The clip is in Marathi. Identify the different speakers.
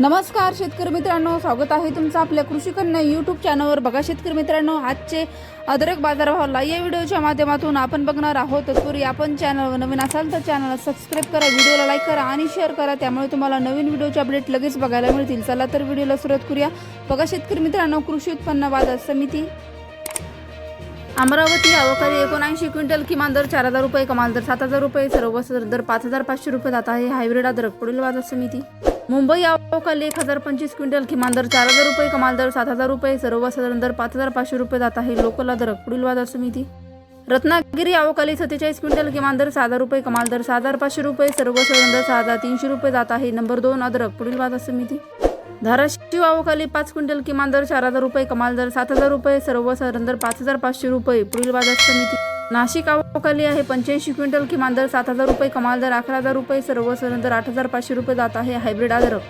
Speaker 1: नमस्कार शेतकरी मित्रांनो. स्वागत आहे तुमचं आपल्या कृषी कन्या यूट्यूब चॅनलवर बघा शेतकरी मित्रांनो आजचे अदरक बाजारभावाला या व्हिडिओच्या माध्यमातून आपण बघणार आहोत. तत्पूर्वी आपण चॅनलवर नवीन असाल तर चॅनलला सबस्क्राईब करा व्हिडिओला लाईक करा आणि शेअर करा. त्यामुळे तुम्हाला नवीन व्हिडिओचे अपडेट लगेच बघायला मिळतील. चला तर व्हिडिओला सुरुवात करूया. बघा शेतकरी मित्रांनो कृषी उत्पन्न बाजार समिती. अमरावती अवकाळी एकोणऐंशी क्विंटल किमान दर चार हजार रुपये कमाल दर सात हजार रुपये सर्व दर पाच हजार पाचशे रुपये जात आहे. हायब्रिड अद्रक पुढील बाजार समिती. मुंबई अवकाळी एक हजार पंचवीस क्विंटल किमान दर चार हजार रुपये कमाल दर सात हजार रुपये. सर्वसाधारण दर पाच हजार पाचशे रुपये जात आहे. लोकल दर पुढील बाजार समिती. रत्नागिरी अवकाली सत्तेचाळीस क्विंटल किमान दर सहा हजार रुपये कमाल दर सहा हजार पाचशे रुपये. सर्वसाधारण दर सहा हजार तीनशे रुपये जात आहे. नंबर दोन अद्रक पुढील बाजार समिती. धाराशिव अवकाली पाच क्विंटल किमान दर चार हजार रुपये कमाल दर सात हजार रुपये. सर्वसाधारण दर पाच हजार पाचशे रुपये पुढील बाजार समिती. नाशिक अवकाली आहे. पंच्याऐंशी क्विंटल किमान दर सात हजार रुपये कमाल दर अकरा हजार रुपये सर्वसाधारण दर आठ हजार पाचशे रुपये जात आहे. हायब्रिड अद्रक